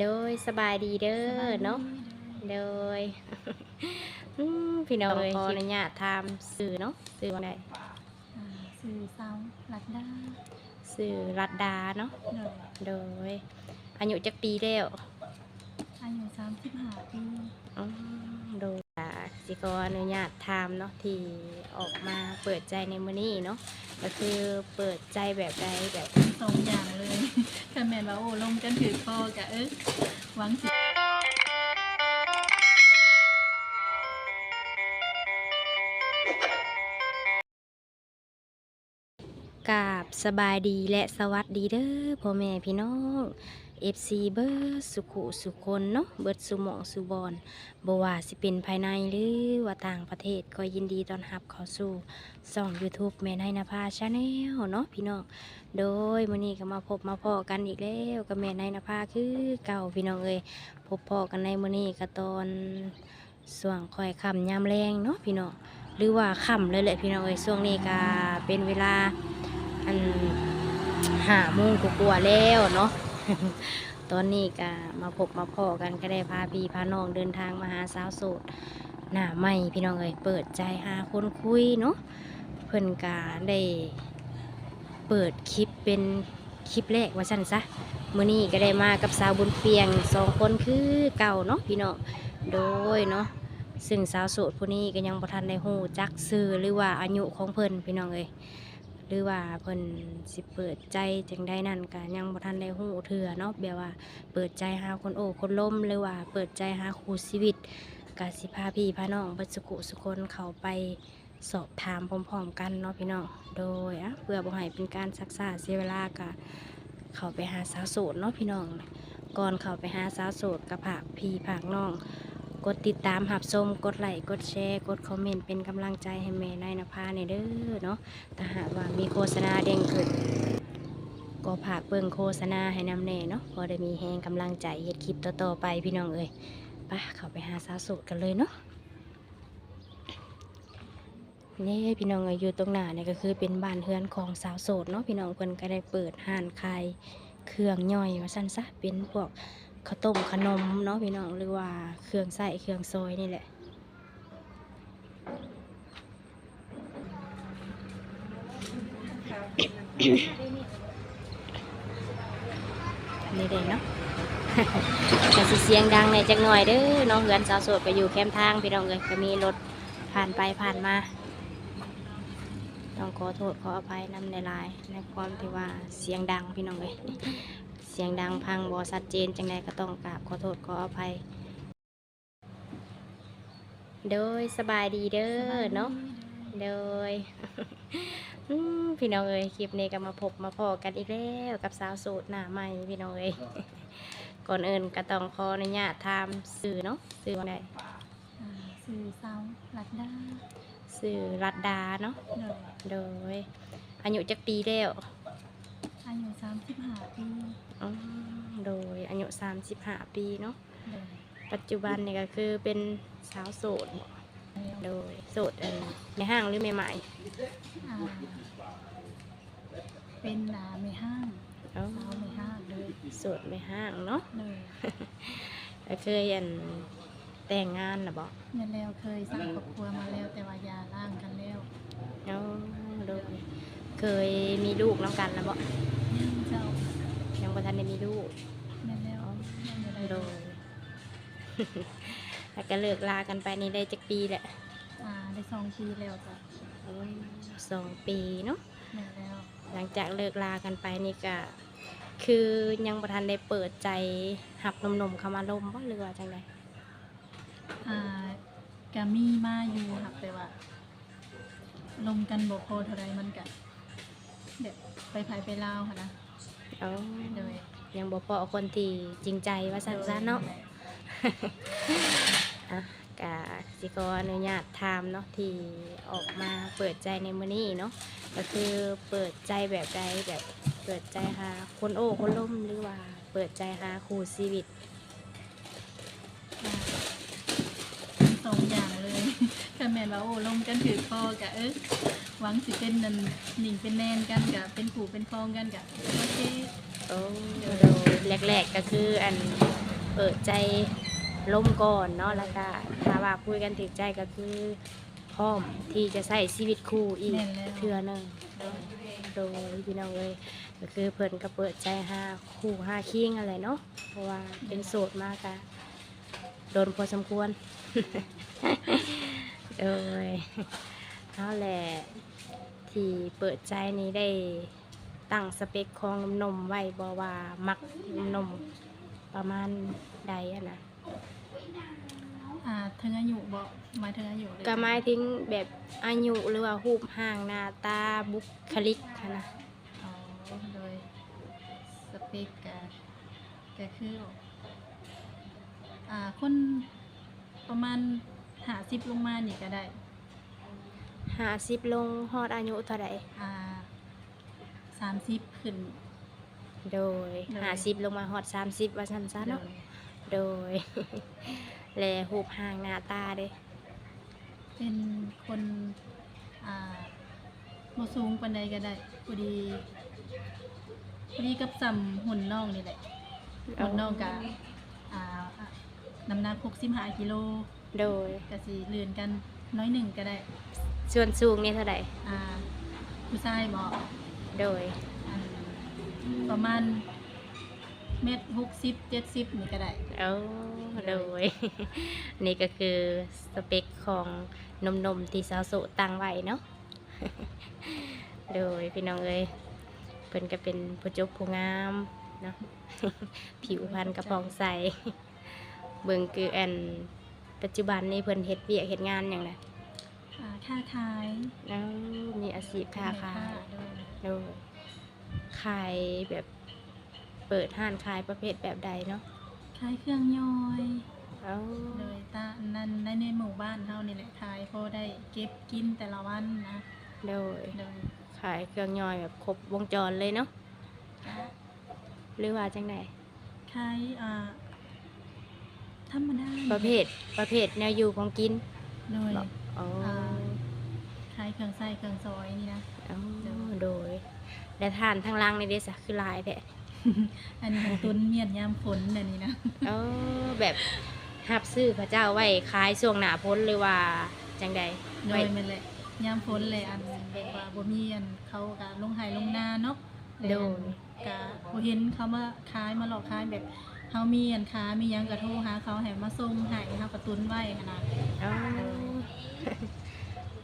โดยสบายดีเด้อเนาะโดยอืมพี่น้องเลยขออนุญาตถามสื่อเนาะสื่อว่าไดอ่าสื่อเซาลัดดาสื่อรัดดาเนาะโดยโดยอายุจักปีแล้วอายุสามสิบห้าปีอืมโดยอ่าสิขออนุญาตถามเนาะที่ออกมาเปิดใจในมื้อนี้เนาะก็คือเปิดใจแบบใดแบบสองอย่างเลย ถ้าแม่นว่าโอ้ลงจนถือคอกะเอ๊ะหวังสิกราบสบายดีและสวัสดีเด้อพ่อแม่พี่น้อง FC เบิร์สุขุสุคนเนาะเบิร์ดสุหมองสุบอนบว่าสิเป็นภายในหรือว่าต่างประเทศก็ยินดีต้อนรับเข้าสู่ช่อง YouTube แม่นายนภาชาแนลเนาะพี่น้องโดยมื้อนี้ก็มาพบมาพอกันอีกแล้วกับแม่นายนภาคือเก่าพี่น้องเอ้ยพบพอกันในมื้อนี้ก็ตอนส่วงคอยค่ำยามแรงเนาะพี่น้องหรือว่าค่ำเลยแหละพี่น้องเอ้ยช่วงนี้ก็เป็นเวลาอันหาโมงกว่าๆแล้วเนาะ ตอนนี้ก็มาพบมาพอกันก็ได้พาพี่พาน้องเดินทางมาหาสาวโสดหน้าใหม่พี่น้องเอ้ยเปิดใจหาคนคุยเนาะเพิ่นกาได้เปิดคลิปเป็นคลิปแรกว่าซั่นซะมื้อนี้ก็ได้มากับสาวบุญเปียงสองคนคือเก่าเนาะพี่น้องโดยเนาะซึ่งสาวโสดผู้นี้ก็ยังบ่ทันได้ฮู้จักชื่อหรือว่าอายุของเพิ่นพี่น้องเอ้ย หรือว่าเพิ่นสิเปิดใจจังได้นั่นก็ยังบ่ทันได้ฮู้เทื่อเนาะแบบว่าเปิดใจหาคนโอ้คนล้มหรือว่าเปิดใจหาคู่ชีวิตก็สิพาพี่พาน้องเบิดสุขุสุคนเข้าไปสอบถามพร้อมๆกันเนาะพี่น้องโดยอะเพื่อบ่ให้เป็นการซักษาเสียเวลาก็เข้าไปหาสาวโสดเนาะพี่น้องก่อนเข้าไปหาสาวโสดก็ผากพี่ผากน้อง กดติดตามหับชมกดไลค์กดแชร์ กดคอมเมนต์เป็นกำลังใจให้แม่นายนภาในเด้อเนาะถ้าหากว่ามีโฆษณาเด้งขึ้นก็ผากเบิ่งโฆษณาให้นำแน่เนาะพอได้มีแหงกำลังใจเฮ็ดคลิปต่อๆไปพี่น้องเอ้ยไปเข้าไปหาสาวโสดกันเลยเนาะนี่พี่น้องอยู่ตรงหน้าเนี่ยก็คือเป็นบ้านเฮือนของสาวโสดเนาะพี่น้องเพิ่นก็ได้เปิดห้านขายเครื่องย่อยว่าซั่นซะเป็นพวก ข้าวต้มขนมเนาะพี่น้องหรือว่าเครื่องใส่เครื่องซอยนี่แหละนี่เด้เนาะก็สิเสียงดังในจักหน่อยเด้อน้องเหือนสาวโสดก็อยู่แคมทางพี่น้องเลยก็มีรถผ่านไปผ่านมาต้องขอโทษขออภัยนำในลายในความที่ว่าเสียงดังพี่น้องเลย เสียงดังพังบอชัดเจนจังใดก็ต้องกราบขอโทษขออภัย โดยสบายดีเด้อเนาะโดยอืมพี่น้องเอ้ยคลิปนี้ก็มาพบมาพอกันอีกแล้วกับสาวโสดหน้าใหม่พี่น้องเอ้ยก่อนอื่นก็ต้องขออนุญาตถามสื่อเนาะสื่อว่าไดอ่าสื่อเซาลัดดาสื่อรัดดาเนาะโดยโดยอายุจักปีแล้ว อายุสามสิบห้าปีอืมโดยอายุ35 ปีเนาะโดยปัจจุบันนี่ก็คือเป็นสาวโสดโดยโสดเออในห้างหรือใหม่อ่าเป็นนาไม่ห้างๆเอ้าสาวไม่ห้างเลยโสดในห้างเนาะเลยก็เคยอันแต่งงานนะบอกเนี่ยแล้วเคยสร้างครอบครัวมาแล้วแต่ว่าหยาร่างกันแล้วเอาโดยเคยมีลูกน้องกันแล้วบอกยัง เจ้ายังบ่ทันได้มีลูกเนี่ยแล้วยังอยู่ได้โดยแล้วก็เลิกลากันไปนี่ได้จักปีแหละอ่าได้สองปีแล้วจ้ะอืมสองปีเนาะเนี่ยแล้วหลังจากเลิกลากันไปนี่ก็คือยังบ่ทันได้เปิดใจหับหนมๆเข้ามาลมบ่หรือว่าจังไดอ่าก็มีมาอยู่ครับแต่ว่าลมกันบ่พอเท่าไรมันกันเด็กไปภายไปลาวค่ะนะ เอาโดยยังบ่พอคนที่จริงใจว่าซั่นซะเนาะ อะกะสิขออนุญาตถามเนาะที่ออกมาเปิดใจในมื้อนี้เนาะก็คือเปิดใจแบบใดแบบเปิดใจหาคนโอ้คนล้มหรือว่า เปิดใจหาคู่ชีวิตอ่าสองอย่างเลย ถ้าแม่นว่าโอ้ลมกันถือคอกะเอ๊ะ หวังสิเป็นนันหนิงเป็นแนนกันกะเป็นผูเป็นคองกันกะโอเคโอ้โดยแรกๆก็คืออันเปิดใจล่มก่อนเนาะแล้วก็ถ้าว่าคุยกันถึงใจก็คือพร้อมที่จะใช้ชีวิตคู่อีกแม่นแล้วเทื่อหนึงโดยโดยพี่น้องเลยก็คือเพิ่นก็เปิดใจห้าคู่ห้าคิงอะไรเนาะเพราะว่าเป็นโสดมากอะโดนพอสมควร โดยเอาแหละ ที่เปิดใจนี้ได้ตั้งสเปคของหนมๆไว้บ่ว่ามักหนมประมาณใดอะนะอ่าถึงอายุบ่หมายถึงอายุเลยก็หมายถึงแบบอายุหรือว่ารูปห่างหน้าตาบุคลิกหั้นนะอ๋อโดยสเปกก็ก็คืออ่าคนประมาณ50ลงมานี่ก็ได้ หาสิบลงฮอดอายุเท่าไหร่อ่าสามสิบขึ้น โดยโดยหาสิบลงมาฮอดสามสิบว่าสั้นซะโดเนาะยโดย แลหูปห่างหน้าตาเด้เป็นคนอ่าโมสูงปันใดก็ได้พอดีพอดีกับซ้ำหุ่นน้องนี่แหละหุ่นน้องกับอ่าอะน้ำหนักหกสิบห้ากิโลโดยก็สิเลือนกันน้อยหนึ่งก็ได้ ส่วนสูงนี่เท่าไหร่อ่าผู้ชายบอกโดย อันประมาณเมตรหกสิบเจ็ดสิบนี่ก็ได้ เอาโดย นี่ก็คือสเปคของนมนมๆที่สาวโสดตั้งไว้เนาะ โดยพี่น้องเอ้ยเพิ่นก็เป็นผู้จบผู้งามเนาะ ผิวพรรณกระพองใส เบิ่งคืออันปัจจุบันนี้เพิ่นเฮ็ดเวียกเฮ็ดงานอย่างไร อ่าค่าขายแล้วมีอาชีพค้าขายด้วยโดยขายแบบเปิดห้านขายประเภทแบบใดเนาะขายเครื่องย่อยเอาเลยตานั่นในในหมู่บ้านเฮานี่แหละขายพอได้เก็บกินแต่ละวันนะโดยโดยขายเครื่องย่อยแบบครบวงจรเลยเนาะก็หรือว่าจังไดขายอ่าธรรมดาประเภทประเภทแนวอยู่ของกินโดย อ๋ออ่าขายเครื่องใส่เครื่องซอยนี่นะ อ๋อโดยและทานทางล่างในเดซะคือหลายแท้อันนี้ของตุนเมียนยามฝนอันนี้นะเออแบบหับซื้อพระเจ้าไว้ขายช่วงหน้าพ้นหรือว่าจังใดโดไว้ยแม่นแหละยามฝนเลยอันแบบว่าบ่มีอันเขาก็ลงไห้ลงนาเนาะโดยก็บ่เห็นเขามาขายมาหลอกขายแบบ เฮามีอันค้ามีหยังก็โทรหาเขาให้มาส่งให้เฮาก็ตุนไว้หั้นนะอ๋อ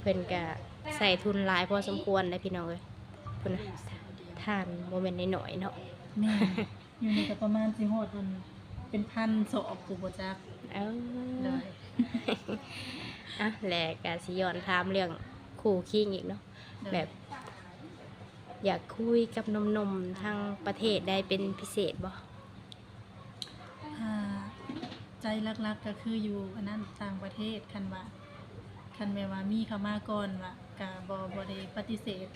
เพิ่นก็ใส่ทุนหลายพอสมควรเลยพี่น้องเอ้ยเพิ่นน่ะทานโมเมนต์น้อยๆเนาะแม่นอยู่นี่ก็ประมาณสิฮอดมันเป็นพันสอบกูบ่จักเอ้าเลยอะแหละกาสิย้อนถามเรื่องคู่คิงอีกเนาะ แบบ อยากคุยกับหนมๆทางประเทศได้เป็นพิเศษบ่อ่า ใจรักๆก็คืออยู่อันนั้นต่างประเทศคันว่าคันแม่ว่ามีเข้ามาก่อนว่าก็บ่บ่ได้ปฏิเสธ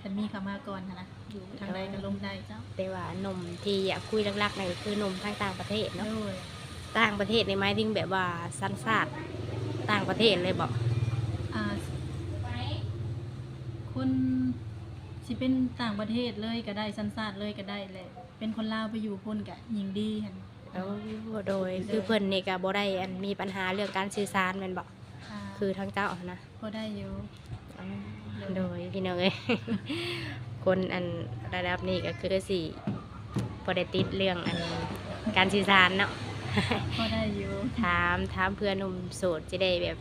คันมีเข้ามาก่อนหั้นนะอยู่ทางใดก็ลงได้เจ้าแต่ว่าหนมที่อยากคุยหลักๆนั่นก็คือหนมทางต่างประเทศเนาะโดยต่างประเทศในหมายถึงแบบว่าสันชาติต่างประเทศเลยบอกอ่าคนสิเป็นต่างประเทศเลยก็ได้สัญชาติเลยก็ได้แหละเป็นคนลาวไปอยู่พุ่นก็ยิ่งดีหั่น โอ้โดยคือเพิ่นนี่ก็บ่ได้อันมีปัญหาเรื่องการสื่อสารแม่นบ่อ่าคือทางเจ้านะพอได้อยู่โดยพี่น้องเอ้ย คนอันระดับนี้ก็คือสิบ่ได้ติดเรื่องอันการสื่อสารเนาะ พอได้อยู่ถามถามเพื่อนหนุ่มโสดจะได้แบบ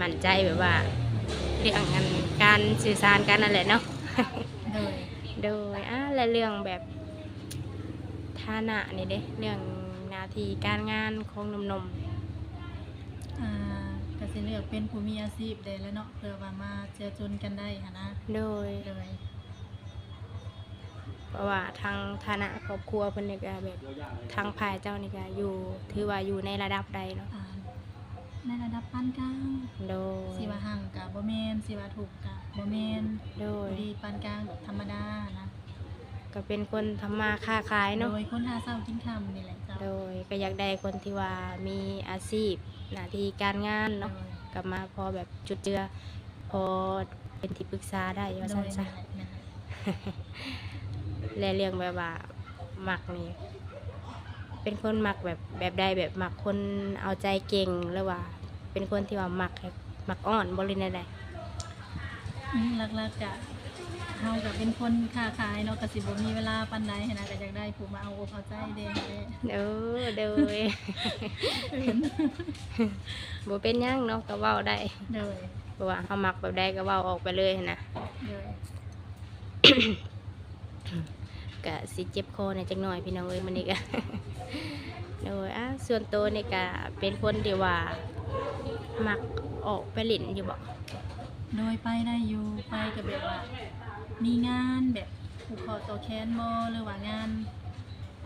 มั่นใจแบบว่า เรื่องอันการสื่อสารกันนั่นแหละเนาะโดยโดยอะและเรื่องแบบ ฐานะนี่เด้เรื่องหนาทีการงานของหนุ่มอ่าก็สิเลือกเป็นผู้มีอาชีพได้แล้วเนาะเพื่อว่ามาเจอจนกันได้หั่นนะๆโดยโดยเพราะว่าทางฐานะครอบครัวเพิ่นนี่ก็แบบทางภายเจ้านี่ก็อยู่ ถือว่าอยู่ในระดับใดเนาะอ่าในระดับปานกลางโดยสิว่าห่างกับบ่แม่นสิว่าถูกกับบ่แม่นโดพยอดีปานกลางแบบธรรมดานะ ก็เป็นคนทำมาค้าขายโดเนาะยคนหาเช้ากินค่ำนี่แหละเจ้าโดยก็อยากได้คนที่ว่ามีอาชีพหน้าที่การงานโดเนาะยกลับมาพอแบบจุดเจือ พอเป็นที่ปรึกษาได้ว่าโดซั่ยนซะนั่นแหละนั่นแหละและเรื่องแบบว่ามักนี่เป็นคนมักแบบแบบใดแบบมักคนเอาใจเก่งหรือว่า เป็นคนที่ว่ามักให้มักอ่อนบริเวณใดอืมหลักๆก็ เฮาก็เป็นคนค้าขายเนาะก็สิบ่มีเวลาปานใดหั้นนะก็อยากได้ผู้มาเอาอกเอาใจเด้เด้เด้อเด้อบ่เป็นหยังเนาะก็เว้าได้เด้อเพราะว่าเฮามักแบบใดก็เว้าออกไปเลยหั้นนะ เด้อก็สิเจ็บคอในอยจักหน่อยพี่น้องเอ้ยมันนี่ก็โดยอะส่วนตัวนี่ก็เป็นคนที่ว่า มักออกไปเล่นอยู่บ่ โดยไปได้อยู่ไปก็แบบว่า มีงานแบบผูกคอตัวแคนบ่หรือว่างาน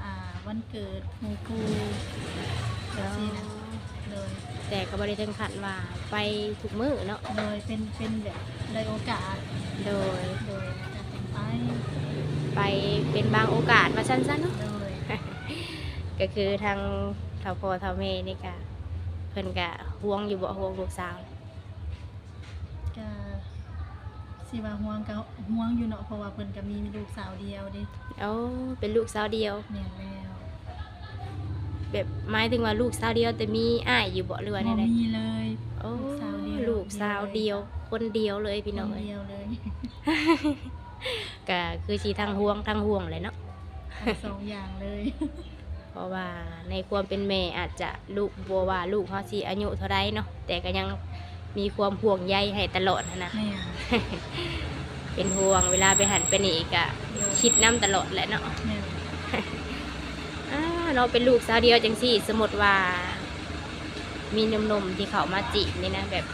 อ่าวันเกิดหมู่ครูแบบนี้นะโดยแต่ก็บ่ได้ถึงขั้นว่าไปทุกมื้อเนาะโดยเป็นเป็นแบบได้โอกาสโดยโดยจะเป็นไปไปเป็นบางโอกาสมาสั้นๆเนาะ โดยก็คือทางเท่าพ่อเท่าแม่นี่ก็เพิ่นก็ห่วงอยู่บ่ห่วงลูกสาว ก็ สิว่าห่วงก็ห่วงอยู่เนาะเพราะว่าเพิ่นก็มีลูกสาวเดียวเด้เอ้าเป็นลูกสาวเดียว แม่นแล้วแบบหมายถึงว่าลูกสาวเดียวแต่มีอ้ายอยู่บ่หรือว่าบ่ใดมีเลยๆโอ้ลูกสาวเดียว ลูกสาวเดียว คนเดียวเลยพี่น้องคนเอ้ยเดียวเลยก็คือสิทั้งห่วงทั้งห่วงเลยเนาะ ทั้งสองอย่างเลยเพราะว่าในความเป็นแม่อาจจะลูกบัวว่าลูกเขาสิอายุเท่าไรเนาะแต่ก็ยัง มีความห่วงใยให้ตลอดนะนะแม่นเป็นห่วงเวลาไปหันไปนี่ก็คิดน้ำตลอดแหละเนาะแม่นอ่าเราะเป็นลูกสาวเดียวจังสี่สมมติว่า มีหนมๆที่เขามาจีบนี่นะแบบ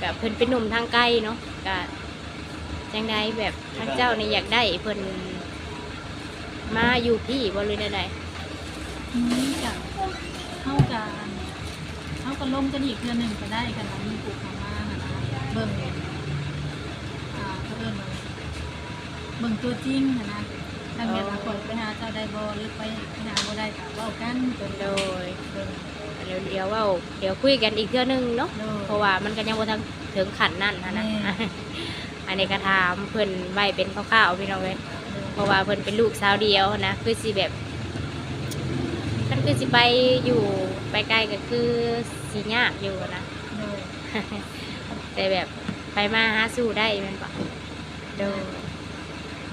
แบบเพิ่นเป็นหนุ่มทางไกลเนาะก็จังใดแบบทางเจ้านี่อยากได้เพิ่นมาอยู่พี่บ่เลยใดทีนี้ก็เฮาก็เฮาก็ลงกันอีกเทื่อหนึงก็ได้กันว่ามีผู้เข้ามาหั่นนะ เบิ่งอ่าเขาเอิ้นว่าเบิ่งตัวจริงหั่นนะถ้าแม่นว่าคนไปหาเจ้าได้บ่หรือไปหาบ่ได้ก็เว้ากันตัวๆโดโดยยเบิ่งเดี๋ยวเดี๋ยวเว่าเดี๋ยวคุยกันอีกเทื่อนึงเนาะโดย เพราะว่ามันก็ยังบ่ทันถึงขันนั่นนะนะแม่อันนี้ก็ถามเพิ่นไว้เป็นคร่าวๆพี่น้องเว้ย เพราะว่าเพิ่นเป็นลูกสาวเดียวนะคือสิแบบมันคือสิไปอยู่ไปไกลก็คือสิยากอยู่นะ โดย แต่แบบไปมาหาสู่ได้แมันปะโดย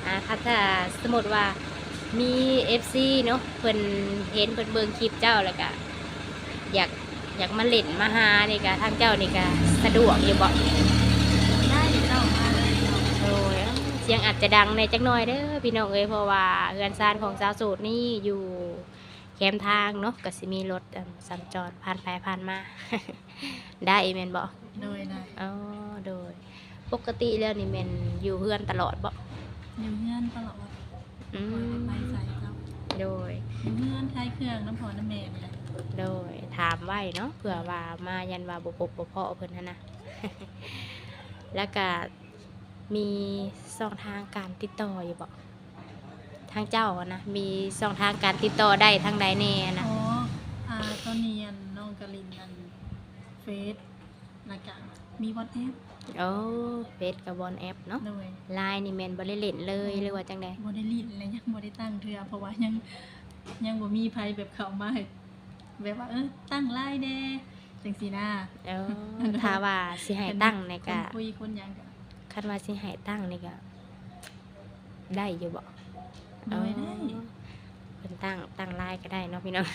อ่าถ้าถ้าสมมติว่ามี FC เนาะเพิ่นเห็นเพิ่นเบิ่งคลิปเจ้าแล้วก็อยากอยากมาเล่นมาหานี่ก็ทางเจ้านี่ก็สะดวกอยู่บ่ได้เจ้ามาเลยเจ้าโดยเอ้าเสียงอาจจะดังในจักหน่อยเด้อพี่น้องเอ้ยเพราะว่าเรือนซานของสาวโสดนี่อยู่แคมทางเนาะก็สิมีรถอั่นสัญจรผ่านไปผ่านมา ได้แม่นบ่ โดยได้ อ๋อโดย ปกติแล้วนี่แม่นอยู่เฮือนตลอดบ่อยู่เฮือนตลอดอืบ่มได้ไปใส่เจ้าโดย อยู่เฮือนคลายเครื่องน้ำพอน้ำแม่นี่แหละโดยถามไว้เนาะเผื่อว่ามายันว่าบ่พบบ่พอเพิ่นหั้นนะ แล้วก็มีช่องทางการติดต่ออยู่บ่ทางเจ้าอะนะมีช่องทางการติดต่อได้ทางใดแน่นะ อ๋ออ่าตอนนี้อันน้องกะลินอันเฟซแล้วก็มีวอทแอป โอ้เฟซกับบอลแอปเนาะโดยไลน์นี่แม่นบ่ได้เล่นเลยหรือว่าจังใดบ่ได้ลินและยังบ่ได้ตั้งเทื่อเพราะว่ายังยังบ่มีไผแบบเข้ามาให้แบบว่าเออตั้งไลน์แน่จังซี่นะเออถ้าว่าสิให้ตั้งในคก็นคุยคนหยังก็คันว่าสิให้ตั้งนี่ก็ได้อยู่บ่โดยได้เพิ่นตั้งตั้งไลน์ก็ได้เนาะพี่น้อง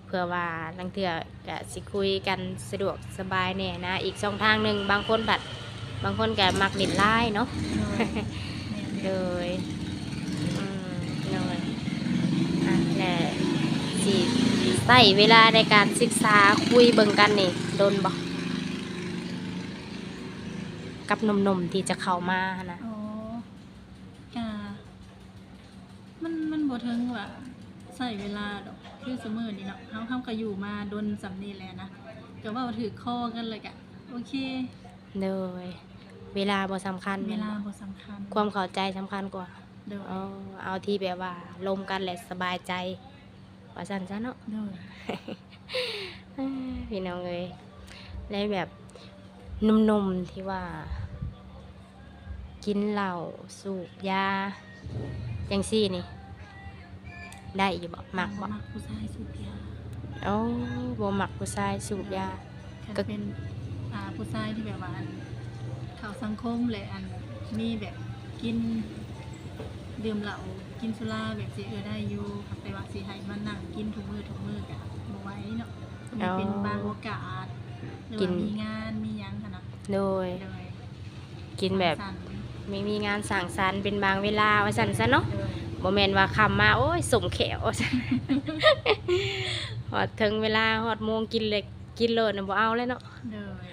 เพื่อว่าลังเถื่อก็สิคุยกันสะดวกสบายแน่นะ อีกช่องทางหนึ่งบางคนผัดบางคนก็มักเล่นไลน์เนาะโดยแม่นเลยอืมเลยอะแหละสิใส่เวลาในการศึกษาคุยเบิ่งกันนี่โดนบ่กับหนมๆที่จะเข้ามานะอ๋อกะมันมันบ่ถึงว่าใส่เวลาดอก คือซุมื้อนี้เนาะเฮาเฮาก็อยู่มาดนสำนี้แหล้วนะก็เว้าถือคอกันเลยกะโอเคเลยเวลาบ่สำคัญเวแม่นลาบ่บ่สำคัญความเข้าใจสำคัญกว่าโดยเอาเอาที่แบบว่าลมกันแหละสบายใจว่าสั่นซะเนาะ โดยพี่น้องเลยแล้วแบบหนุ่มๆที่ว่า กินเหล้าสูบยาจังซี่นี่ ได้อยู่บ่มักบ่มักผู้ชายสูบยาโอ้บ่มักผู้ชายสูบยาคันก็ เป็นอ่าผู้ชายที่แบบว่าอันเข้าสังคมและอันมีแบบกินดื่มเหล้ากินสุราแบบสิเออได้อยู่ครับแต่ว่าสิให้มานั่งกินทุกมื้อทุกมื้อก็บ่ไหวเนาะมีเป็นบางโอกาสหรือกิว่านมีงานมีหยังหั่นน่ะโดยโดยกินแบบสังสรรค์ไม่มีงานสั่งสรรค์เป็นบางเวลาว่าซั่นซะเนาะโดย บ่แมนว่าคำมาโอ้ยสมแขวฮอดถึงเวลาฮอดโมงกินเลยกินโลดน่ะบ่เอาเลยเนาะโดย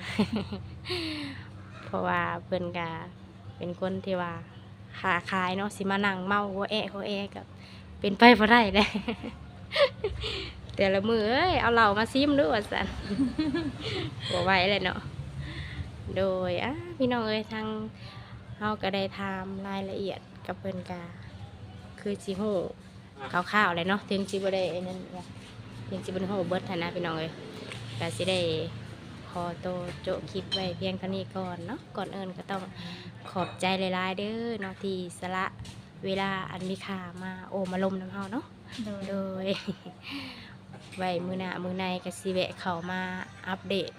เพราะว่าเพิ่นก็เป็นคนที่ว่าค้าขายเนาะสิมานั่งเมาหัวแอะหัวแอะกับเป็นไปบ่ได้เลยแต่ละมือเอ้ยเอาเหล้ามาซิมด้วยว่าซั่นบ่ไหวเลยเนาะโดยอะพี่น้องเอ้ยทางเฮาก็ได้ถามรายละเอียดกับเพิ่นกา คือสิฮู้คร่าวๆเลยเนาะถึงสิบ่ได้ไอ้นั่นว่าถึงสิบ่ได้ฮู้เบิดหั้นนะพี่น้องเอ้ยก็สิได้ขอโตวโจะคลิปไว้เพียงเท่านี้ก่อนเนาะก่อนเอินก็ต้องขอบใจหลายๆเด้อเนาะที่สละเวลาอันมีค่ามาโอมาลมน้ำเฮาเนาะโดยโดยไว้มือหน้ามือในก็สิแวะเข้ามาอัปเดต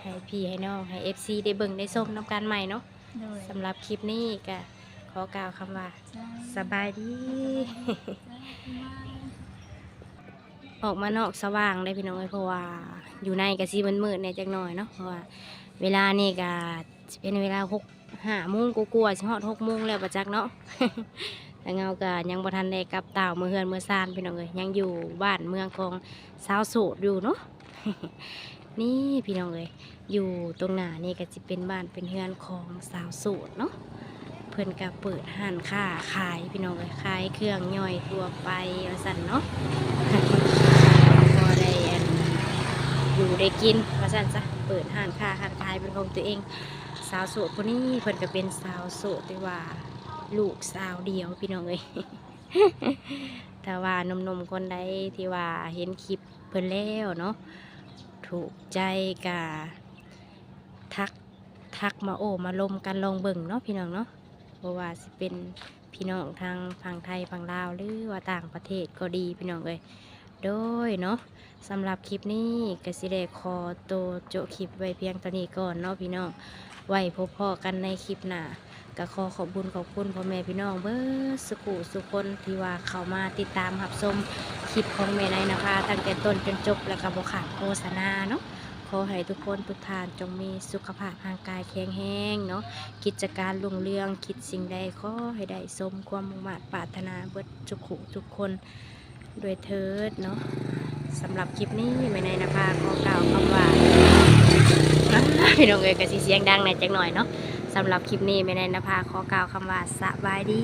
ให้พี่ให้น้องให้ FC ได้เบิ่งได้ส้มน้ำกันใหม่เนาะโดยสำหรับคลิปนี้ก็ ขอกล่าวคำว่า สบายดี ออกมานอกสว่างได้พี่น้องเอ้ยเพราะว่า อยู่ในกะซีมันมืดๆเนี่ยจักหน่อยเนาะเพราะว่า เวลานี่ก็สิเป็นเวลาหกห้าโมงกลัวาๆสิฮอดหกโมงแล้วประจักเนาะแต่เงาก็ยังบ่ทันได้กลับเต่าวเมื่อเฮือนเมื่อซานพี่น้องเอ้ยยังอยู่บ้านเมืองของสาวโสดอยู่เนาะนี่พี่น้องเอ้ยอยู่ตรงหน้านี่ก็จะเป็นบ้านเป็นเฮือนของสาวโสดเนาะ เพิ่นก็เปิดห้านค้าขายพี่น้องเอ้ยขายเครื่องย่อยทั่วไปว่าซั่นเนาะพอได้อันอยู่ได้กินว่าซั่นซะเปิดห้านค้าห้านขายเป็นของตัวเอง สาวโสดคนนี้เพิ่นก็เป็นสาวโสดที่ว่าลูกสาวเดียวพี่น้องเอ้ยแต่ว่าหนมๆคนใดที่ว่าเห็นคลิปเพิ่นแล้วเนาะถูกใจกะทักทักมาโอมาลมกันลองเบิ่งเนาะพี่น้องเนาะ เพราะว่าสิเป็นพี่น้องทางฝั่งไทยฝั่งลาวหรือว่าต่างประเทศก็ดีพี่น้องเอ้ยโดยเนาะสำหรับคลิปนี้ก็สิได้ขอตัวโจคลิปไว้เพียงเท่านี้ก่อนเนาะพี่น้องไว้พบพ่อกันในคลิปหน้าก็ขอขอบคุญขอบคุณพ่อแม่พี่น้องเบิร์สุขุสุคนที่ว่าเข้ามาติดตามรับชมคลิปของแม่นายนภาตั้งแต่ต้นจนจบแล้วก็บขาดโฆษณาเนาะ ขอให้ทุกคนทุกท่านจงมีสุขภาพร่างกายแข็งแรงเนาะกิจการรุ่งเรืองคิดสิ่งใดขอให้ได้สมความมุ่งมั่นปรารถนาเบิดสุขุทุกคนด้วยเถิดเนาะสำหรับคลิปนี้แม่นายนภาขอกล่าวคำว่าพี่น้องเอ๋ยก็สิเสียงดังหน่อยจักหน่อยเนาะสำหรับคลิปนี้ไม่ได้นภาขอกล่าวคำว่าสบายดี